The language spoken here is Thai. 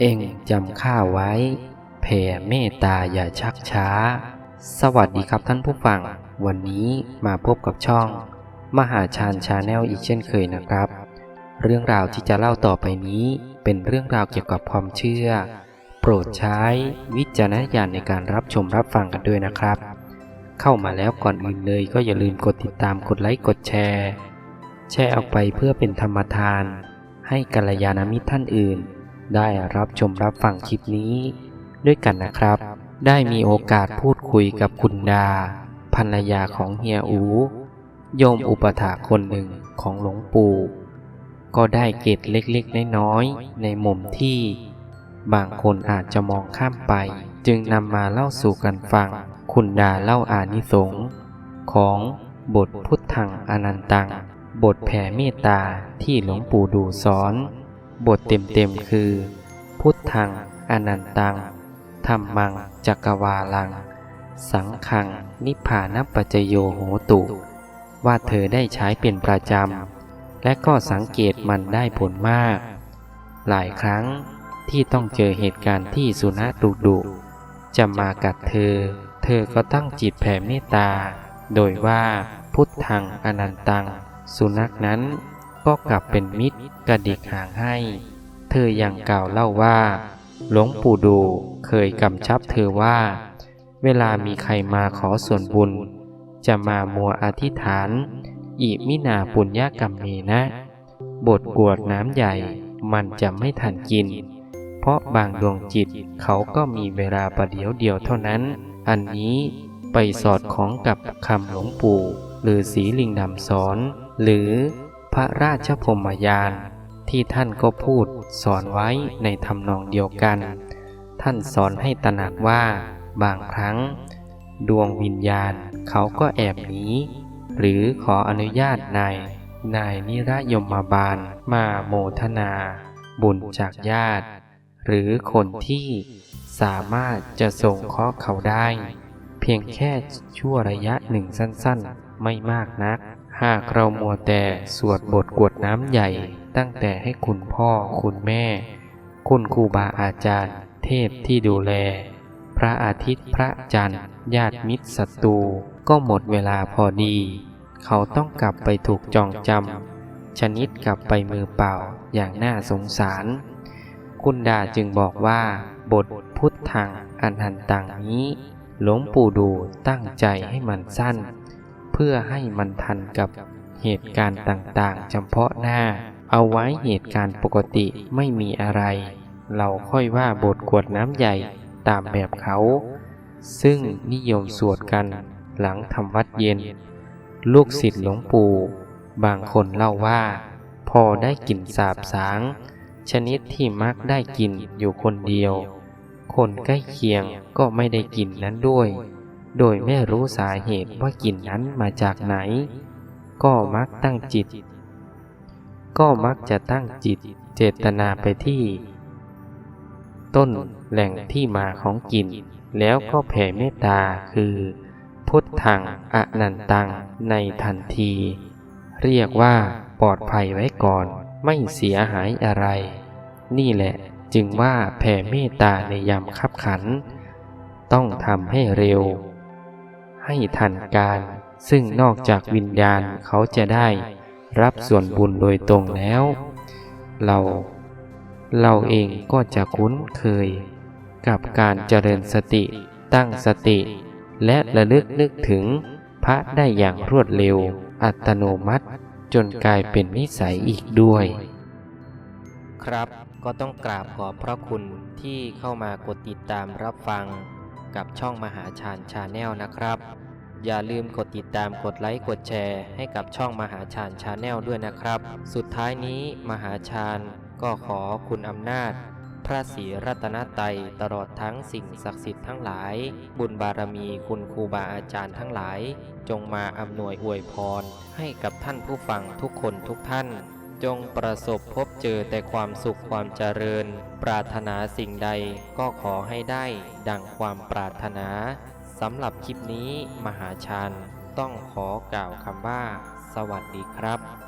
เองจำข้าไว้ แผ่เมตตาอย่าชักช้า สวัสดีครับท่านผู้ฟัง วันนี้มาพบกับช่อง มหาชาญชาแนลอีกเช่นเคยนะครับ เรื่องราวที่จะเล่าต่อไปนี้เป็นเรื่องราวเกี่ยวกับความเชื่อ โปรดใช้วิจารณญาณในการรับชมรับฟังกันด้วยนะครับ เข้ามาแล้วก่อนอื่นเลยก็อย่าลืมกดติดตามกดไลค์กดแชร์ แชร์ออกไปเพื่อเป็นธรรมทาน ให้กัลยาณมิตรท่านอื่น ได้รับชมรับฟังคลิปนี้ ด้วยกันนะครับ ได้มีโอกาสพูดคุยกับคุณดาภรรยาของเฮียอูโยมอุปถาคนหนึ่งของหลวงปู่ ก็ได้เกร็ดเล็กๆน้อยๆในมุมที่ บางคนอาจจะมองข้ามไป จึงนำมาเล่าสู่กันฟัง คุณดาเล่าอานิสงส์ของบทพุทธังอนันตัง บทแผ่เมตตาที่หลวงปู่ดูสอน บทเต็มๆคือ พุทธังอนันตังธรรมังจักวาลัง สังขังนิพพานปัจจโยโหตุ ว่าเธอได้ใช้เป็นประจำ และก็สังเกตมันได้ผลมาก หลายครั้งที่ต้องเจอเหตุการณ์ที่สุนัขดุดุจะมากัดเธอ เธอก็ตั้งจิตแผ่เมตตา โดยว่าพุทธังอนันตัง สุนัขนั้น ก็กลับเป็นมิตรกระดิกหางให้ เธอยังกล่าวเล่าว่า หลวงปู่ดูเคยกำชับเธอว่า เวลามีใครมาขอส่วนบุญ จะมามัวอธิษฐาน อิมินาปุญญกรรมเมนะ บทกวดน้ำใหญ่มันจะไม่ทันกิน เพราะบางดวงจิตเขาก็มีเวลาประเดียวเดียวเท่านั้น อันนี้ไปสอดคล้องกับคำหลวงปู่หรือสีลิงดำสอน หรือ พระราชพรมยาน ที่ท่านก็พูดสอนไว้ในทำนองเดียวกัน ท่านสอนให้ตระหนักว่าบางครั้ง ดวงวิญญาณเขาก็แอบหนีหรือขออนุญาตนายนายนิรยมบาลมาโมทนา บุญจากญาติ หรือคนที่สามารถจะส่งเคราะห์เขาได้ เพียงแค่ชั่วระยะหนึ่งสั้นๆ ไม่มากนัก หากเรามัวแต่สวดบทกวดน้ำใหญ่ ตั้งแต่ให้คุณพ่อคุณแม่ คุณครูบาอาจารย์ เทพที่ดูแล พระอาทิตย์พระจันทร์ ญาติมิตรศัตรูก็หมดเวลาพอดี เขาต้องกลับไปถูกจองจำชนิดกลับไปมือเปล่าอย่างน่าสงสาร คุณดาจึงบอกว่า บทพุทธังอันหันต่างนี้ หลวงปู่ดูตั้งใจให้มันสั้น เพื่อให้มันทันกับเหตุการณ์ต่างๆ เฉพาะหน้า เอาไว้เหตุการณ์ปกติไม่มีอะไร เราค่อยว่าบทกวดน้ำใหญ่ตามแบบเขา ซึ่งนิยมสวดกันหลังทำวัดเย็น ลูกศิษย์หลวงปู่ บางคนเล่าว่า พอได้กลิ่นสาบสาง ชนิดที่มักได้กลิ่นอยู่คนเดียว คนใกล้เคียงก็ไม่ได้กลิ่นนั้นด้วย โดยไม่รู้สาเหตุว่ากลิ่นนั้นมาจากไหน ก็มักตั้งจิต ก็มักจะตั้งจิตเจตนาไปที่ ต้นแหล่งที่มาของกลิ่น แล้วก็แผ่เมตตาคือ พุทธังอนันตังในทันที เรียกว่าปลอดภัยไว้ก่อนไม่เสียหายอะไร นี่แหละจึงว่าแผ่เมตตาในยามคับขัน ต้องทำให้เร็ว ให้ทันการ ซึ่งนอกจากวิญญาณเขาจะได้รับส่วนบุญโดยตรงแล้ว เราเราเองก็จะคุ้นเคย กับการเจริญสติ ตั้งสติ และระลึกนึกถึงพระได้อย่างรวดเร็ว อัตโนมัติ จนกลายเป็นนิสัยอีกด้วย ครับก็ต้องกราบขอบพระคุณที่เข้ามากดติดตามรับฟัง กับช่องมหาชาญชาแนลนะครับ อย่าลืมกดติดตามกดไลค์กดแชร์ให้กับช่องมหาชาญชาแนลด้วยนะครับ สุดท้ายนี้มหาชาญก็ขอคุณอำนาจ พระศรีรัตนตรัยตลอดทั้งสิ่งศักดิ์สิทธิ์ทั้งหลาย บุญบารมีคุณครูบาอาจารย์ทั้งหลาย จงมาอำนวยอวยพร ให้กับท่านผู้ฟังทุกคนทุกท่าน จงประสบพบเจอแต่ความสุขความเจริญ ปรารถนาสิ่งใดก็ขอให้ได้ ดังความปรารถนาสำหรับคลิปนี้มหาชานต้องขอกล่าวคำว่า สวัสดีครับ